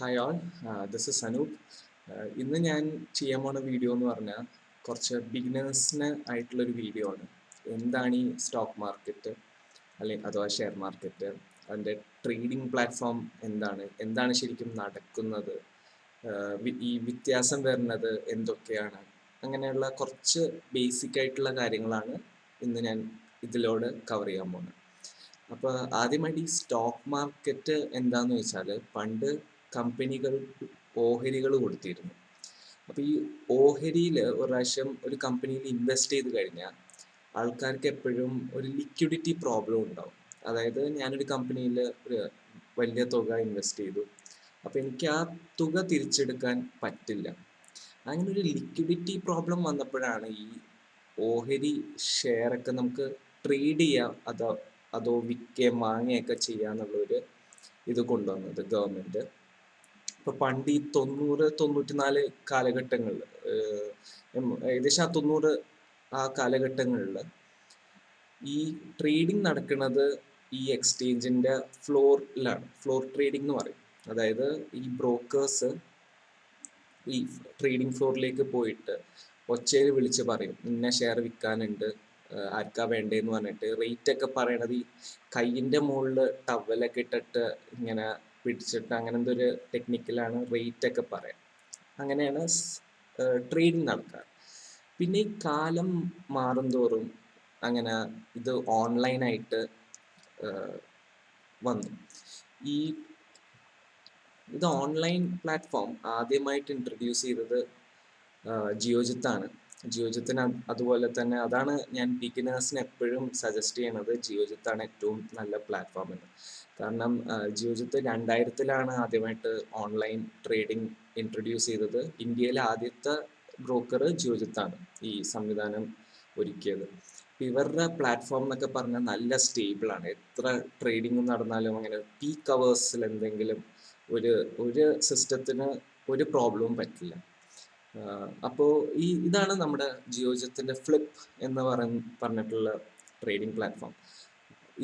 Hi all this is Anoop ഇന്ന് ഞാൻ ചെയ്യാൻ പോണ വീഡിയോ എന്ന് പറഞ്ഞാൽ കുറച്ച് ബിഗിനേഴ്സിന് ആയിട്ടുള്ളൊരു വീഡിയോ ആണ്. എന്താണ് ഈ സ്റ്റോക്ക് മാർക്കറ്റ് അല്ലെങ്കിൽ അഥവാ ഷെയർ മാർക്കറ്റ് അതിന്റെ ട്രേഡിംഗ് പ്ലാറ്റ്ഫോം എന്താണ്? എന്താണ് ശരിക്കും നടക്കുന്നത്? ഈ വ്യത്യാസം വരുന്നത് എന്തൊക്കെയാണ്? അങ്ങനെയുള്ള കുറച്ച് ബേസിക് ആയിട്ടുള്ള കാര്യങ്ങളാണ് ഇന്ന് ഞാൻ ഇതിലൂടെ കവർ ചെയ്യാൻ പോകുന്നത് അപ്പോൾ ആദ്യമായിട്ട് ഈ സ്റ്റോക്ക് മാർക്കറ്റ് എന്താന്ന് വെച്ചാൽ പണ്ട് കമ്പനികൾ ഓഹരികൾ കൊടുത്തിരുന്നു. അപ്പോൾ ഈ ഓഹരിയിൽ ഒരു പ്രാവശ്യം ഒരു കമ്പനിയിൽ ഇൻവെസ്റ്റ് ചെയ്ത് കഴിഞ്ഞാൽ ആൾക്കാർക്ക് എപ്പോഴും ഒരു ലിക്വിഡിറ്റി പ്രോബ്ലം ഉണ്ടാവും. അതായത് ഞാനൊരു കമ്പനിയിൽ ഒരു വലിയ തുക ഇൻവെസ്റ്റ് ചെയ്തു. അപ്പോൾ എനിക്ക് ആ തുക തിരിച്ചെടുക്കാൻ പറ്റില്ല. അങ്ങനെ ഒരു ലിക്വിഡിറ്റി പ്രോബ്ലം വന്നപ്പോഴാണ് ഈ ഓഹരി ഷെയറൊക്കെ നമുക്ക് ട്രേഡ് ചെയ്യാം അതോ അതോ വിൽക്കുകയും വാങ്ങുകയൊക്കെ ചെയ്യാന്നുള്ളൊരു ഇത് കൊണ്ടുവന്നത് ഗവൺമെന്റ് ഇപ്പൊ പണ്ട് ഈ തൊണ്ണൂറ് തൊണ്ണൂറ്റിനാല് കാലഘട്ടങ്ങളിൽ ഏകദേശം ആ തൊണ്ണൂറ് ആ കാലഘട്ടങ്ങളിൽ ഈ ട്രേഡിംഗ് നടക്കുന്നത് ഈ എക്സ്ചേഞ്ചിന്റെ ഫ്ലോറിലാണ് ഫ്ലോർ ട്രേഡിംഗ് എന്ന് പറയും. അതായത് ഈ ബ്രോക്കേഴ്സ് ഈ ട്രേഡിംഗ് ഫ്ലോറിലേക്ക് പോയിട്ട് ഒച്ചയിൽ വിളിച്ച് പറയും ഇന്ന ഷെയർ വിൽക്കാനുണ്ട് ആർക്കാ വേണ്ടതെന്ന് പറഞ്ഞിട്ട്. റേറ്റ് ഒക്കെ പറയണത് ഈ കയ്യിന്റെ മുകളിൽ ടവലൊക്കെ ഇട്ടിട്ട് ഇങ്ങനെ പിടിച്ചിട്ട് അങ്ങനെ എന്തൊരു ടെക്നിക്കലാണ് റേറ്റ് ഒക്കെ പറയാം. അങ്ങനെയാണ് ട്രേഡിങ് നടക്കുക പിന്നെ ഈ കാലം മാറുന്തോറും അങ്ങനെ ഇത് ഓൺലൈനായിട്ട് വന്നു. ഈ ഇത് ഓൺലൈൻ പ്ലാറ്റ്ഫോം ആദ്യമായിട്ട് ഇൻട്രൊഡ്യൂസ് ചെയ്തത് ജിയോജിത്താണ്. ജിയോജിത്തിന് അത് അതുപോലെ തന്നെ അതാണ് ഞാൻ ബിഗിനേഴ്സിന് എപ്പോഴും സജസ്റ്റ് ചെയ്യണത്. ജിയോജിത്താണ് ഏറ്റവും നല്ല പ്ലാറ്റ്ഫോം എന്ന്. കാരണം ജിയോജിത്ത് രണ്ടായിരത്തിലാണ് ആദ്യമായിട്ട് ഓൺലൈൻ ട്രേഡിംഗ് ഇൻട്രൊഡ്യൂസ് ചെയ്തത്. ഇന്ത്യയിലെ ആദ്യത്തെ ബ്രോക്കർ ജിയോജിത്താണ് ഈ സംവിധാനം ഒരുക്കിയത്. ഇവരുടെ പ്ലാറ്റ്ഫോം എന്നൊക്കെ പറഞ്ഞാൽ നല്ല സ്റ്റേബിൾ ആണ്. എത്ര ട്രേഡിംഗ് നടന്നാലും അങ്ങനെ പീക്ക് അവേഴ്സിൽ എന്തെങ്കിലും ഒരു ഒരു സിസ്റ്റത്തിന് ഒരു പ്രോബ്ലവും പറ്റില്ല. അപ്പോൾ ഈ ഇതാണ് നമ്മുടെ ജിയോജിത്തിന്റെ ഫ്ലിപ്പ് എന്ന് പറഞ്ഞ പറഞ്ഞിട്ടുള്ള ട്രേഡിംഗ് പ്ലാറ്റ്ഫോം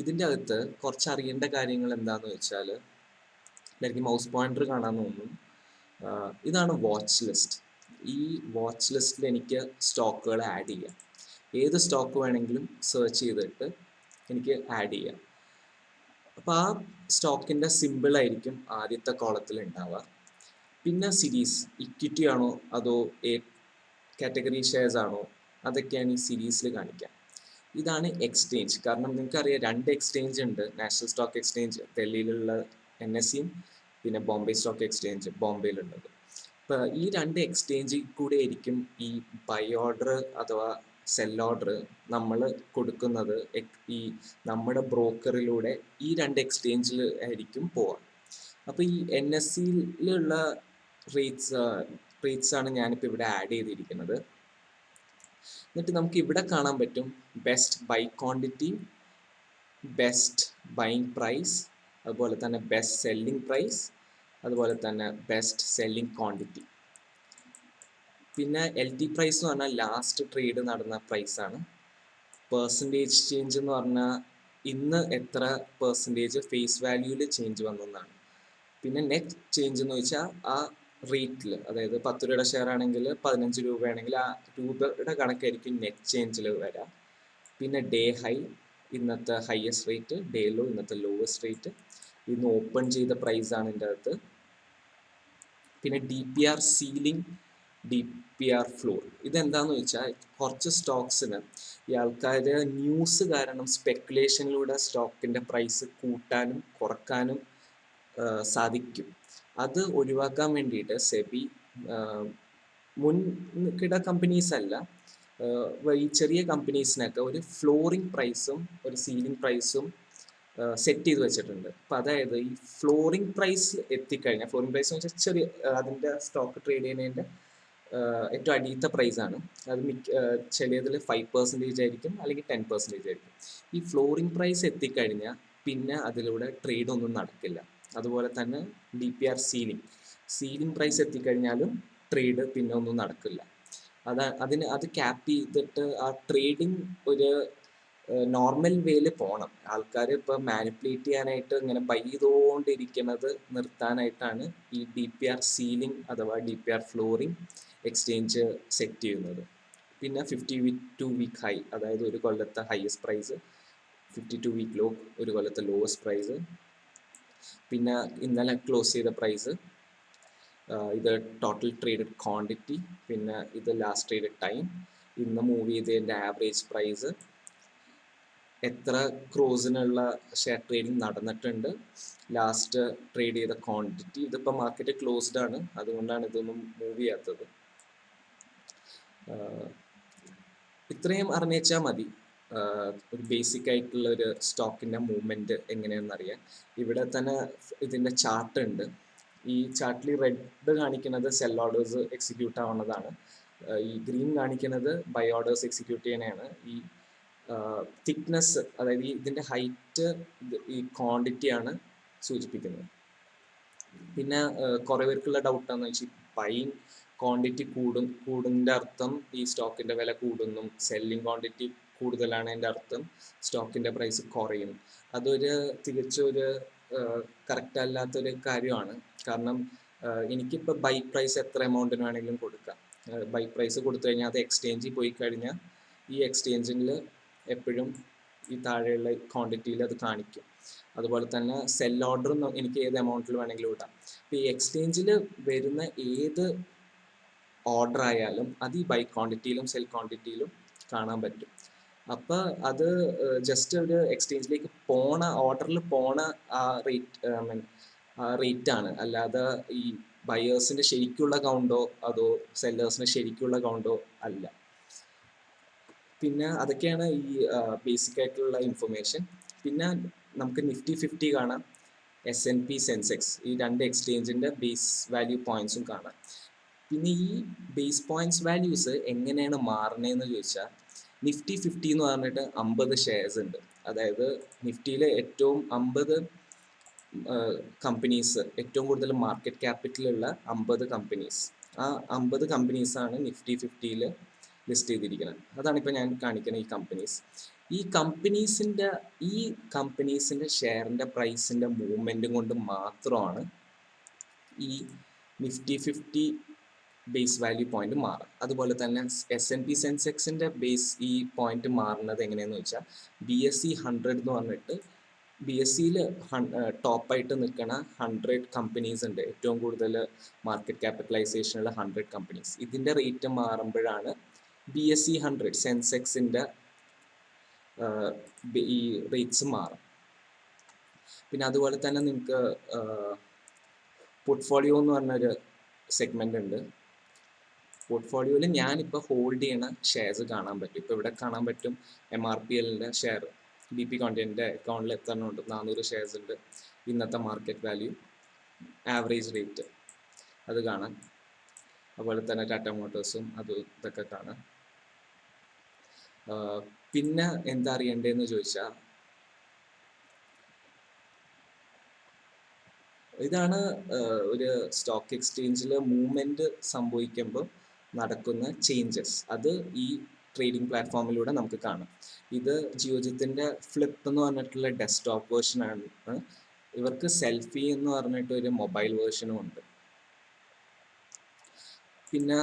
ഇതിന്റെ അകത്ത് കുറച്ച് അറിയേണ്ട കാര്യങ്ങൾ എന്താന്ന് വെച്ചാൽ എനിക്ക് മൗസ് പോയിന്റർ കാണാൻ തോന്നും. ഇതാണ് വാച്ച് ലിസ്റ്റ് ഈ വാച്ച് ലിസ്റ്റിൽ എനിക്ക് സ്റ്റോക്കുകൾ ആഡ് ചെയ്യാം. ഏത് സ്റ്റോക്ക് വേണമെങ്കിലും സെർച്ച് ചെയ്തിട്ട് എനിക്ക് ആഡ് ചെയ്യാം. അപ്പോൾ ആ സ്റ്റോക്കിന്റെ സിമ്പിളായിരിക്കും ആദ്യത്തെ കോളത്തിൽ ഉണ്ടാവുക പിന്നെ സീരീസ് ഇക്വിറ്റി ആണോ അതോ എ കാറ്റഗറി ഷെയർസ് ആണോ? അതൊക്കെയാണ് ഈ സീരീസിൽ കാണിക്കുക ഇതാണ് എക്സ്ചേഞ്ച് കാരണം നിങ്ങൾക്കറിയാം രണ്ട് എക്സ്ചേഞ്ച് ഉണ്ട്. നാഷണൽ സ്റ്റോക്ക് എക്സ്ചേഞ്ച് ഡൽഹിയിലുള്ള എൻ എസ് സിയും പിന്നെ ബോംബെ സ്റ്റോക്ക് എക്സ്ചേഞ്ച് ബോംബെയിലുള്ളത്. അപ്പോൾ ഈ രണ്ട് എക്സ്ചേഞ്ചിൽ കൂടെ ആയിരിക്കും ഈ ബൈ ഓർഡർ അഥവാ സെൽ ഓർഡർ നമ്മൾ കൊടുക്കുന്നത് ഈ നമ്മുടെ ബ്രോക്കറിലൂടെ ഈ രണ്ട് എക്സ്ചേഞ്ചിൽ ആയിരിക്കും പോവാം. അപ്പോൾ ഈ എൻ എസ് സിയിലുള്ള റേറ്റ്സ് റേറ്റ്സ് ആണ് ഞാനിപ്പോൾ ഇവിടെ ആഡ് ചെയ്തിരിക്കുന്നത്. എന്നിട്ട് നമുക്ക് ഇവിടെ കാണാൻ പറ്റും best buy quantity best buying price അതുപോലെ തന്നെ ബെസ്റ്റ് സെല്ലിംഗ് പ്രൈസ് അതുപോലെ തന്നെ ബെസ്റ്റ് സെല്ലിംഗ് ക്വാണ്ടിറ്റി പിന്നെ എൽ ടി പ്രൈസ് എന്ന് പറഞ്ഞാൽ ലാസ്റ്റ് ട്രേഡ് നടന്ന പ്രൈസ് ആണ്. പെർസെന്റേജ് ചേഞ്ച് എന്ന് പറഞ്ഞാൽ ഇന്ന് എത്ര പേഴ്സന്റേജ് ഫേസ് വാല്യൂവിൽ ചേഞ്ച് വന്നെന്നാണ് പിന്നെ നെറ്റ് ചേഞ്ച് എന്ന് വെച്ചാൽ ആ റേറ്റിൽ അതായത് പത്ത് രൂപയുടെ ഷെയർ ആണെങ്കിൽ പതിനഞ്ച് രൂപയാണെങ്കിൽ ആ രൂപയുടെ കണക്കായിരിക്കും നെറ്റ് ചേഞ്ചിൽ വരാം. പിന്നെ ഡേ ഹൈ ഇന്നത്തെ ഹയസ്റ്റ് റേറ്റ് ഡേ ലോ ഇന്നത്തെ ലോവസ്റ്റ് റേറ്റ് ഇന്ന് ഓപ്പൺ ചെയ്ത പ്രൈസ് ആണ് ഇതിന്റെ അകത്ത്. പിന്നെ D P R ceiling D P R floor ഇതെന്താന്ന് വെച്ചാൽ കുറച്ച് സ്റ്റോക്സിന് ഈ ആൾക്കാർ ന്യൂസ് കാരണം സ്പെക്കുലേഷനിലൂടെ സ്റ്റോക്കിന്റെ പ്രൈസ് കൂട്ടാനും കുറക്കാനും സാധിക്കും. അത് ഒഴിവാക്കാൻ വേണ്ടിയിട്ട് സെബി മുൻകിട കമ്പനീസ് അല്ല ഈ ചെറിയ കമ്പനീസിനൊക്കെ ഒരു ഫ്ലോറിംഗ് പ്രൈസും ഒരു സീലിംഗ് പ്രൈസും സെറ്റ് ചെയ്ത് വെച്ചിട്ടുണ്ട്. അപ്പം അതായത് ഈ ഫ്ലോറിംഗ് പ്രൈസ് എത്തിക്കഴിഞ്ഞാൽ ഫ്ലോറിംഗ് പ്രൈസ് എന്ന് വെച്ചാൽ ചെറിയ അതിന്റെ സ്റ്റോക്ക് ട്രേഡ് ചെയ്യുന്നതിന്റെ ഏറ്റവും അടിയത്തെ പ്രൈസ് ആണ്. അത് മിക്ക ചിലതിൽ ഫൈവ് പെർസെന്റേജ് ആയിരിക്കും അല്ലെങ്കിൽ ടെൻ പെർസെന്റേജ് ആയിരിക്കും. ഈ ഫ്ലോറിംഗ് പ്രൈസ് എത്തിക്കഴിഞ്ഞാൽ പിന്നെ അതിലൂടെ ട്രേഡ് ഒന്നും നടക്കില്ല. അതുപോലെ തന്നെ D P R ceiling ceiling price എത്തിക്കഴിഞ്ഞാലും trade പിന്നെ ഒന്നും നടക്കില്ല. അത് അതിന് അത് ക്യാപ്പ് ചെയ്തിട്ട് ആ ട്രേഡിങ് ഒരു നോർമൽ വേയിൽ പോകണം ആൾക്കാർ ഇപ്പോൾ മാനിപ്പുലേറ്റ് ചെയ്യാനായിട്ട് ഇങ്ങനെ ബൈ ചെയ്തുകൊണ്ടിരിക്കുന്നത് നിർത്താനായിട്ടാണ് ഈ ഡി പി ആർ സീലിംഗ് അഥവാ D P R flooring exchange set ചെയ്യുന്നത്. പിന്നെ fifty week two week high അതായത് ഒരു കൊല്ലത്തെ highest price fifty two week low ഒരു കൊല്ലത്തെ ലോവസ്റ്റ് പ്രൈസ് പിന്നെ ഇന്നലെ ക്ലോസ് ചെയ്ത പ്രൈസ് ഇത് ടോട്ടൽ ട്രേഡഡ് ക്വാണ്ടിറ്റി പിന്നെ ഇത് ലാസ്റ്റ് ട്രേഡഡ് ടൈം ഇന്ന് മൂവ് ചെയ്തതിന്റെ ആവറേജ് പ്രൈസ് എത്ര ക്രോസിനുള്ള ഷെയർ ട്രേഡിംഗ് നടന്നിട്ടുണ്ട്. ലാസ്റ്റ് ട്രേഡ് ചെയ്ത ക്വാണ്ടിറ്റി ഇതിപ്പോൾ മാർക്കറ്റ് ക്ലോസ്ഡ് ആണ്. അതുകൊണ്ടാണ് ഇതൊന്നും മൂവ് ചെയ്യാത്തത്. ഇത്രയും അറിഞ്ഞേച്ചാൽ മതി. ഒരു ബേസിക് ആയിട്ടുള്ള ഒരു സ്റ്റോക്കിന്റെ മൂവ്മെന്റ് എങ്ങനെയാണെന്ന് അറിയാം ഇവിടെ തന്നെ ഇതിന്റെ ചാർട്ട് ഉണ്ട്. ഈ ചാർട്ടിൽ റെഡ് കാണിക്കുന്നത് സെൽ ഓർഡേഴ്സ് എക്സിക്യൂട്ട് ആവുന്നതാണ്. ഈ ഗ്രീൻ കാണിക്കുന്നത് ബൈ ഓർഡേഴ്സ് എക്സിക്യൂട്ട് ചെയ്യണതാണ് ഈ തിക്നെസ് അതായത് ഇതിന്റെ ഹൈറ്റ് ഈ ക്വാണ്ടിറ്റിയാണ് സൂചിപ്പിക്കുന്നത്. പിന്നെ കുറേ പേർക്കുള്ള ഡൗട്ടാണെന്ന് വെച്ചാൽ ബൈങ് ക്വാണ്ടിറ്റി കൂടും കൂടുന്നതിന്റെ അർത്ഥം ഈ സ്റ്റോക്കിന്റെ വില കൂടുന്നു സെല്ലിംഗ് ക്വാണ്ടിറ്റി കൂടുതലാണ് എന്റെ അർത്ഥം. സ്റ്റോക്കിന്റെ പ്രൈസ് കുറയും. അതൊരു തികച്ചും ഒരു കറക്റ്റ് അല്ലാത്തൊരു കാര്യമാണ്. കാരണം എനിക്കിപ്പോൾ ബൈ പ്രൈസ് എത്ര എമൗണ്ടിന് വേണമെങ്കിലും കൊടുക്കാം. ബൈ പ്രൈസ് കൊടുത്തു കഴിഞ്ഞാൽ അത് എക്സ്ചേഞ്ചിൽ പോയി കഴിഞ്ഞാൽ ഈ എക്സ്ചേഞ്ചിൽ എപ്പോഴും ഈ താഴെയുള്ള ക്വാണ്ടിറ്റിയിൽ അത് കാണിക്കും. അതുപോലെ തന്നെ സെൽ ഓർഡറും എനിക്ക് ഏത് എമൗണ്ടിൽ വേണമെങ്കിലും ഇടാം. അപ്പോൾ ഈ എക്സ്ചേഞ്ചിൽ വരുന്ന ഏത് ഓർഡർ ആയാലും അത് ഈ ബൈ ക്വാണ്ടിറ്റിയിലും സെൽ ക്വാണ്ടിറ്റിയിലും കാണാൻ പറ്റും. അപ്പോൾ അത് ജസ്റ്റ് ഒരു എക്സ്ചേഞ്ചിലേക്ക് പോണ ഓർഡറിൽ പോണ ആ റേറ്റ് മീൻ ആ റേറ്റ് ആണ്. അല്ലാതെ ഈ ബയേഴ്സിന് ശരിക്കുള്ള കൗണ്ടോ അതോ സെല്ലേഴ്സിന് ശരിക്കുള്ള കൗണ്ടോ അല്ല. പിന്നെ അതൊക്കെയാണ് ഈ ബേസിക് ആയിട്ടുള്ള ഇൻഫർമേഷൻ പിന്നെ നമുക്ക് നിഫ്റ്റി ഫിഫ്റ്റി കാണാം. എസ് എൻ പി സെൻസെക്സ് ഈ രണ്ട് എക്സ്ചേഞ്ചിന്റെ ബേസ് വാല്യൂ പോയിന്റ്സും കാണാം. പിന്നെ ഈ ബേസ് പോയിന്റ്സ് വാല്യൂസ് എങ്ങനെയാണ് മാറണതെന്ന് ചോദിച്ചാൽ നിഫ്റ്റി ഫിഫ്റ്റി എന്ന് പറഞ്ഞിട്ട് അമ്പത് ഷെയർസ് ഉണ്ട്. അതായത് നിഫ്റ്റിയിലെ ഏറ്റവും അമ്പത് കമ്പനീസ് ഏറ്റവും കൂടുതൽ മാർക്കറ്റ് ക്യാപിറ്റലുള്ള അമ്പത് കമ്പനീസ് ആ അമ്പത് കമ്പനീസാണ് നിഫ്റ്റി ഫിഫ്റ്റിയിൽ ലിസ്റ്റ് ചെയ്തിരിക്കുന്നത്. അതാണ് ഇപ്പോൾ ഞാൻ കാണിക്കുന്ന ഈ കമ്പനീസ് ഈ കമ്പനീസിന്റെ ഈ കമ്പനീസിന്റെ ഷെയറിന്റെ പ്രൈസിന്റെ മൂവ്മെന്റും കൊണ്ട് മാത്രമാണ് ഈ Nifty fifty base value point മാറും. അതുപോലെ തന്നെ എസ് എൻ പി സെൻസെക്സിന്റെ ബേസ് ഈ പോയിന്റ് മാറുന്നത് എങ്ങനെയാണെന്ന് വെച്ചാൽ ബി എസ് സി ഹൺഡ്രഡ് എന്ന് പറഞ്ഞിട്ട് ബി എസ് സിയിൽ ടോപ്പായിട്ട് നിൽക്കുന്ന ഹൺഡ്രഡ് കമ്പനീസ് ഉണ്ട്. ഏറ്റവും കൂടുതൽ മാർക്കറ്റ് ക്യാപിറ്റലൈസേഷൻ ഉള്ള ഹൺഡ്രഡ് കമ്പനീസ് ഇതിന്റെ റേറ്റ് മാറുമ്പോഴാണ് ബി എസ് സി ഹൺഡ്രഡ് സെൻസെക്സിന്റെ ഈ റേറ്റ്സ് മാറും. പിന്നെ അതുപോലെ തന്നെ നിങ്ങൾക്ക് പോർട്ട്ഫോളിയോ എന്ന് പറഞ്ഞൊരു സെഗ്മെന്റ് ഉണ്ട്. പോർട്ട്ഫോളിയോയിൽ ഞാനിപ്പോൾ ഹോൾഡ് ചെയ്യുന്ന ഷെയർസ് കാണാൻ പറ്റും. ഇപ്പോൾ ഇവിടെ കാണാൻ പറ്റും എം ആർ പി എല്ലിന്റെ ഷെയർ ബി പി കോണ്ടിന്റെ അക്കൗണ്ടിൽ എത്തണമുണ്ട് നാനൂറ് ഷെയർസ് ഉണ്ട്. ഇന്നത്തെ മാർക്കറ്റ് വാല്യൂ ആവറേജ് റേറ്റ് അത് കാണാം. അതുപോലെ തന്നെ ടാറ്റ മോട്ടോഴ്സും അത് ഇതൊക്കെ കാണാം. പിന്നെ എന്താ അറിയണ്ടേന്ന് ചോദിച്ചാൽ ഇതാണ് ഒരു സ്റ്റോക്ക് എക്സ്ചേഞ്ചിൽ മൂവ്മെന്റ് സംഭവിക്കുമ്പോൾ നടക്കുന്ന ചേഞ്ചസ് അത് ഈ ട്രേഡിംഗ് പ്ലാറ്റ്ഫോമിലൂടെ നമുക്ക് കാണാം. ഇത് ജിയോജിത്തിന്റെ ഫ്ലിപ്പ് എന്ന് പറഞ്ഞിട്ടുള്ള ഡെസ്ക്ടോപ്പ് വേർഷൻ ആണ്. ഇവർക്ക് സെൽഫി എന്ന് പറഞ്ഞിട്ട് ഒരു മൊബൈൽ വേർഷനും ഉണ്ട്. പിന്നെ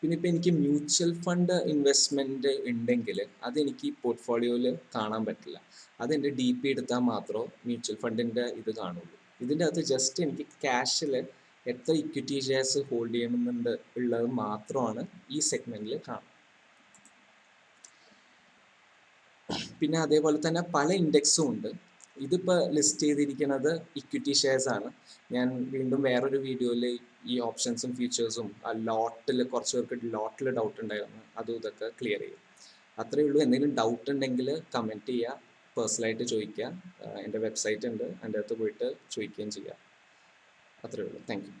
പിന്നെ ഇപ്പം എനിക്ക് മ്യൂച്വൽ ഫണ്ട് ഇൻവെസ്റ്റ്മെന്റ് ഉണ്ടെങ്കിൽ അതെനിക്ക് പോർട്ട്ഫോളിയോയിൽ കാണാൻ പറ്റില്ല. അതെന്റെ ഡി പി എടുത്താൽ മാത്രമേ മ്യൂച്വൽ ഫണ്ടിന്റെ ഇത് കാണുള്ളൂ. ഇതിന്റെ അകത്ത് ജസ്റ്റ് എനിക്ക് ക്യാഷിൽ എത്ര ഇക്വിറ്റി ഷെയർസ് ഹോൾഡ് ചെയ്യണമെന്നുണ്ട് ഉള്ളത് മാത്രമാണ് ഈ സെഗ്മെന്റിൽ കാണുന്നത്. പിന്നെ അതേപോലെ തന്നെ പല ഇൻഡെക്സും ഉണ്ട്. ഇതിപ്പോൾ ലിസ്റ്റ് ചെയ്തിരിക്കുന്നത് ഇക്വിറ്റി ഷെയർസ് ആണ്. ഞാൻ വീണ്ടും വേറൊരു വീഡിയോയിൽ ഈ ഓപ്ഷൻസും ഫീച്ചേഴ്സും ആ ലോട്ടിൽ കുറച്ച് പേർക്ക് ലോട്ടിൽ ഡൗട്ട് ഉണ്ടായിരുന്നു. അതും ഇതൊക്കെ ക്ലിയർ ചെയ്യും അത്രയേ ഉള്ളൂ. എന്തെങ്കിലും ഡൗട്ട് ഉണ്ടെങ്കിൽ കമന്റ് ചെയ്യുക. പേഴ്സണലായിട്ട് ചോദിക്കുക. എന്റെ വെബ്സൈറ്റ് ഉണ്ട്. അതിന്റെ അകത്ത് പോയിട്ട് ചോദിക്കുകയും ചെയ്യുക അത്രയേ ഉള്ളൂ താങ്ക് യു